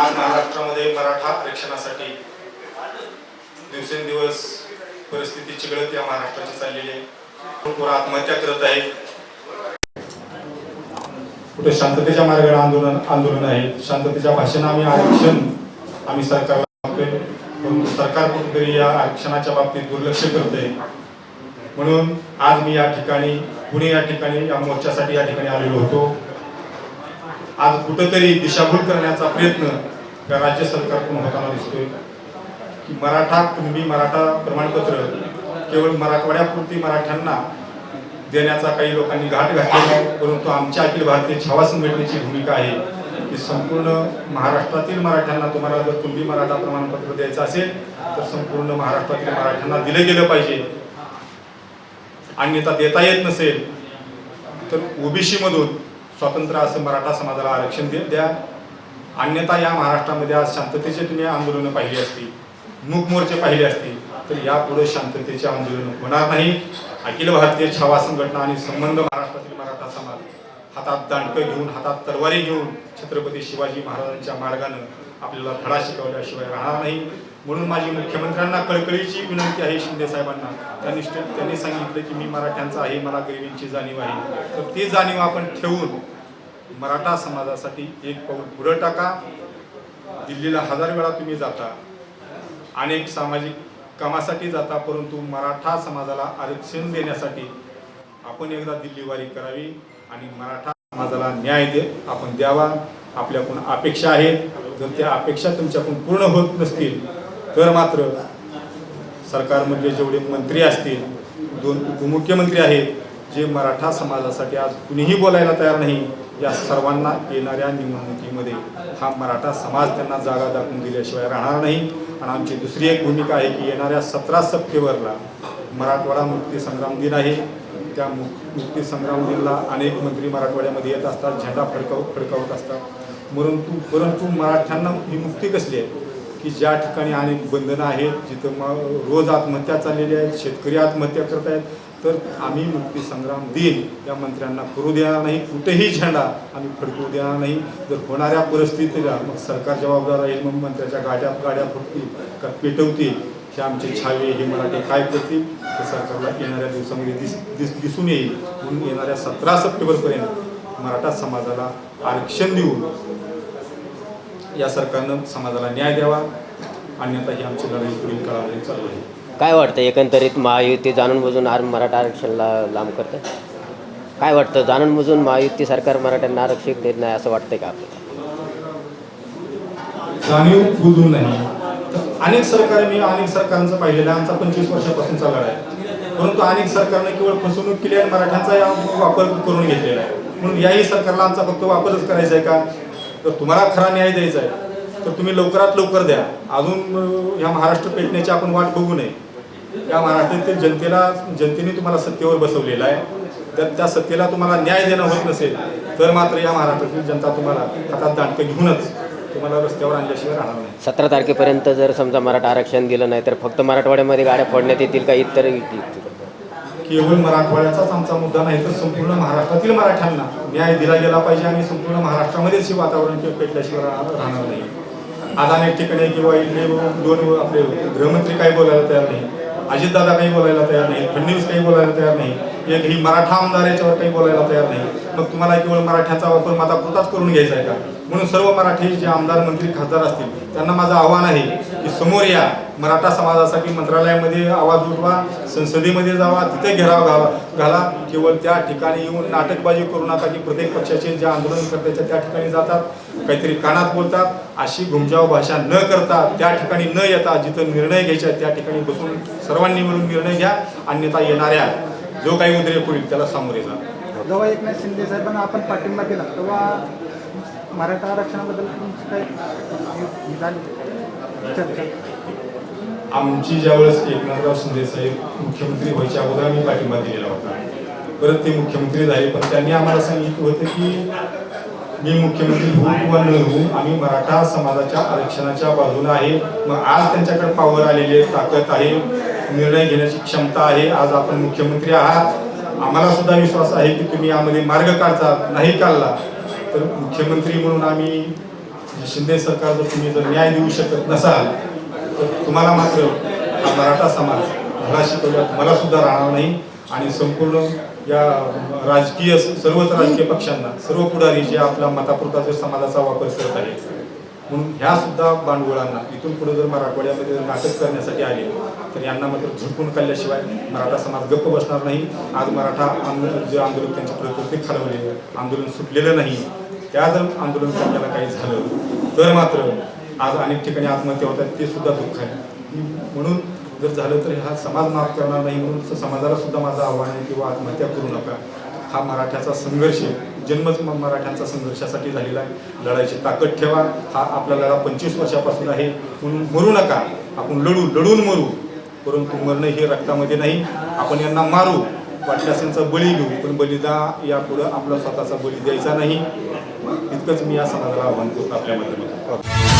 आज महाराष्ट्रामध्ये मराठा आरक्षणासाठी दिवसेंदिवस परिस्थिती चिघळत या महाराष्ट्राची चाललेली आहे. आत्महत्या करत आहेत कुठे शांततेच्या मार्गाने आंदोलन आंदोलन आहे. शांततेच्या भाषेनं आम्ही आरक्षण आम्ही सरकारला मागतोय. परंतु सरकार कुठेतरी या आरक्षणाच्या बाबतीत दुर्लक्ष करते म्हणून आज मी या ठिकाणी पुणे या ठिकाणी या मोर्चासाठी या ठिकाणी आलेलो होतो. आज कुठंतरी दिशाभूल करण्याचा प्रयत्न राज्य सरकारकडून होताना दिसतोय. की मराठा कुणबी मराठा प्रमाणपत्र केवळ मराठवाड्यापुरती मराठ्यांना देण्याचा काही लोकांनी घाट घातलेला आहे परंतु आमच्या अखिल भारतीय छावा संघटनेची भूमिका आहे की संपूर्ण महाराष्ट्रातील मराठ्यांना तुम्हाला जर कुणबी मराठा प्रमाणपत्र द्यायचं असेल तर संपूर्ण महाराष्ट्रातील मराठ्यांना दिलं गेलं पाहिजे. अन्यथा देता येत नसेल तर ओबीसीमधून स्वातंत्र्य असं मराठा समाजाला आरक्षण दे द्या. अन्यथा या महाराष्ट्रामध्ये आज शांततेचे तुम्ही आंदोलनं पाहिली असती मूक मोर्चे पाहिले असतील तर यापुढे शांततेचे आंदोलन होणार नाही. अखिल भारतीय छावा संघटना आणि संबंध महाराष्ट्रातील मराठा समाज हातात दांडकं घेऊन हातात तलवारी घेऊन छत्रपती शिवाजी महाराजांच्या मार्गानं आपल्याला धडा शिकवल्याशिवाय राहणार नाही. म्हणून माझी मुख्यमंत्र्यांना कळकळीची विनंती आहे शिंदे साहेबांना. त्यांनी त्यांनी सांगितलं की मी मराठ्यांचा आहे मला गरिबींची जाणीव आहे. तर ती जाणीव आपण ठेवून मराठा समाजासाठी एक पाऊल पुढं टाका. दिल्लीला हजार वेळा तुम्ही जाता. अनेक सामाजिक कामासाठी जाता परंतु मराठा समाजाला आरक्षण देण्यासाठी आपण एकदा दिल्लीवारी करावी आणि मराठा समाजाला न्याय दे आपण द्यावा. आपल्याकडून अपेक्षा आहेत. जर त्या अपेक्षा तुमच्याकडून पूर्ण होत नसतील तर मात्र सरकारमधले जेवढे मंत्री असतील दोन उपमुख्यमंत्री आहेत जे मराठा समाजासाठी आज कुणीही बोलायला तयार नाही या सर्वांना येणाऱ्या निवडणुकीमध्ये हा मराठा समाज त्यांना जागा दाखवून दिल्याशिवाय राहणार नाही. आणि आमची दुसरी एक भूमिका आहे की येणाऱ्या सतरा सप्टेंबरला मराठवाडा मुक्तीसंग्राम दिन आहे. त्या मु मुक्तीसंग्राम दिनला अनेक मंत्री मराठवाड्यामध्ये येत असतात झेंडा फडकाव फडकावत असतात. परंतु परंतु मराठ्यांना ही मुक्ती कसली आहे? की ज्या ठिकाणी अनेक बंधनं आहेत जिथं मग रोज आत्महत्या चाललेल्या आहेत शेतकरी आत्महत्या करत आहेत तर आम्ही मुक्ती संग्राम दिन या मंत्र्यांना करू देणार नाही कुठेही झेंडा आम्ही फडकू देणार नाही. जर होणाऱ्या परिस्थितीला मग सरकार जबाबदार राहील मग मंत्र्याच्या गाड्या गाड्या फुटतील का पेटवतील हे आमचे छावे हे मराठी काय करतील हे सरकारला येणाऱ्या दिवसामध्ये दिस दिस दिसून येईल. म्हणून येणाऱ्या सतरा सप्टेंबरपर्यंत मराठा समाजाला आरक्षण देऊन या सरकारनं समाजाला न्याय द्यावा. अन्यथा ही आमची लढाई पुढील काळामध्ये चालू आहे काय वाटतं एकंदरीत महायुती जाणून बुजून आर मराठा आरक्षणाला लांब करते? काय वाटतं जाणून बुजून महायुती सरकार मराठ्यांना आरक्षण देत नाही असं वाटतंय का आपल्याला? जाणीव बुजून नाही अनेक सरकार मी अनेक सरकारांचं पाहिलेलं आहे. आमचा पंचवीस वर्षापासूनचा लढा आहे. परंतु अनेक सरकारने केवळ फसवणूक केली आणि मराठ्यांचा या वापर करून घेतलेला आहे. म्हणून याही सरकारला आमचा फक्त वापरच करायचा आहे का? तर तुम्हाला खरा न्याय द्यायचा आहे. तर तुम्ही लवकरात लवकर द्या. अजून ह्या महाराष्ट्र पेटण्याची आपण वाट बघू नये. या महाराष्ट्रातील जनतेला जनतेने तुम्हाला सत्तेवर बसवलेलं आहे. तर त्या सत्तेला तुम्हाला न्याय देणं होत नसेल तर मात्र या महाराष्ट्रातील जनता तुम्हाला हातात दांडकं घेऊनच तुम्हाला रस्त्यावर आणल्याशिवाय राहणार नाही. सतरा तारखेपर्यंत जर समजा मराठा आरक्षण दिलं नाही तर फक्त मराठवाड्यामध्ये गाड्या फोडण्यात येतील का इतर केवळ मराठवाड्याचाच आमचा मुद्दा नाही तर संपूर्ण महाराष्ट्रातील मराठ्यांना न्याय दिला गेला पाहिजे आणि संपूर्ण महाराष्ट्रामध्येच हे वातावरण किंवा पेटल्याशिवाय राहणार राहणार नाही. आज अनेक ठिकाणी किंवा इथले दोन आपले गृहमंत्री काही बोलायला तयार नाही. अजितदादा काही बोलायला तयार नाही फडणवीस काही बोलायला तयार नाही एक ही मराठा आमदार याच्यावर काही बोलायला तयार नाही. मग तुम्हाला केवळ मराठ्याचा वापर माझा पुरताच करून घ्यायचा आहे का? म्हणून सर्व मराठी जे आमदार मंत्री खासदार असतील त्यांना माझं आव्हान आहे की समोर या. मराठा समाजासाठी मंत्रालयामध्ये आवाज उठवा संसदेमध्ये जावा तिथे घेराव घाला घाला. केवळ त्या ठिकाणी येऊन नाटकबाजी करू नका की प्रत्येक पक्षाचे जे आंदोलन त्या ठिकाणी जातात काहीतरी कानात बोलतात. अशी घुमजाव भाषा न करता त्या ठिकाणी न येता जिथं निर्णय घ्यायचा त्या ठिकाणी बसून सर्वांनी मिळून निर्णय घ्या. अन्यथा येणाऱ्या जो काही उद्रेक होईल त्याला सामोरे जा. जेव्हा एकनाथ शिंदे साहेबांना आपण पाठिंबा दिला तेव्हा मराठा आरक्षणाबद्दल आमची ज्यावेळेस एकनाथराव शिंदे साहेब मुख्यमंत्री व्हायच्या अगोदर आम्ही पाठिंबा दिलेला होता. परत ते मुख्यमंत्री झाले पण त्यांनी आम्हाला सांगितलं होतं की मी मुख्यमंत्री होऊ किंवा न होऊ आम्ही मराठा समाजाच्या आरक्षणाच्या बाजूला आहे. मग आज त्यांच्याकडे पावर आलेली आहे ताकद आहे निर्णय घेण्याची क्षमता आहे आज आपण मुख्यमंत्री आहात. आम्हाला सुद्धा विश्वास आहे की तुम्ही यामध्ये मार्ग काढता नाही काढला तर मुख्यमंत्री म्हणून आम्ही शिंदे सरकार जर तुम्ही जर न्याय देऊ शकत नसाल तर तुम्हाला मात्र हा मराठा समाज धडा शिकवल्यात तुम्हाला सुद्धा राहणार नाही. आणि संपूर्ण या राजकीय सर्वच राजकीय पक्षांना सर्व पुढारी जे आपला मतापुरता जर समाजाचा वापर करत आहे म्हणून ह्या सुद्धा भांडवळांना इथून पुढे जर मराठवाड्यामध्ये जर नाटक करण्यासाठी आले तर यांना मात्र झुडपून काढल्याशिवाय मराठा समाज गप्प बसणार नाही. आज मराठा आंदोलन जे आंदोलन त्यांच्या प्रकृती खालवले आंदोलन सुटलेलं नाही. त्या जर आंदोलन करण्याला काही झालं तर मात्र आज अनेक ठिकाणी आत्महत्या होतात ते सुद्धा दुःख आहे. म्हणून जर झालं तर हा समाज माफ करणार नाही म्हणून समाजाला सुद्धा माझं आव्हान आहे किंवा आत्महत्या करू नका. हा मराठ्याचा संघर्ष जन्मच मराठ्यांचा संघर्षासाठी झालेला आहे. लढायची ताकद ठेवा. हा आपला लढा पंचवीस वर्षापासून आहे. म्हणून मरू नका. आपण लढू लढून मरू. परंतु मरणं हे रक्तामध्ये नाही. आपण यांना मारू. वाटल्यासांचा बळी घेऊ पण बलिदा यापुढं आपला स्वतःचा बळी द्यायचा नाही. इतकंच मी या समाजाला आव्हान करतो आपल्या माध्यमातून.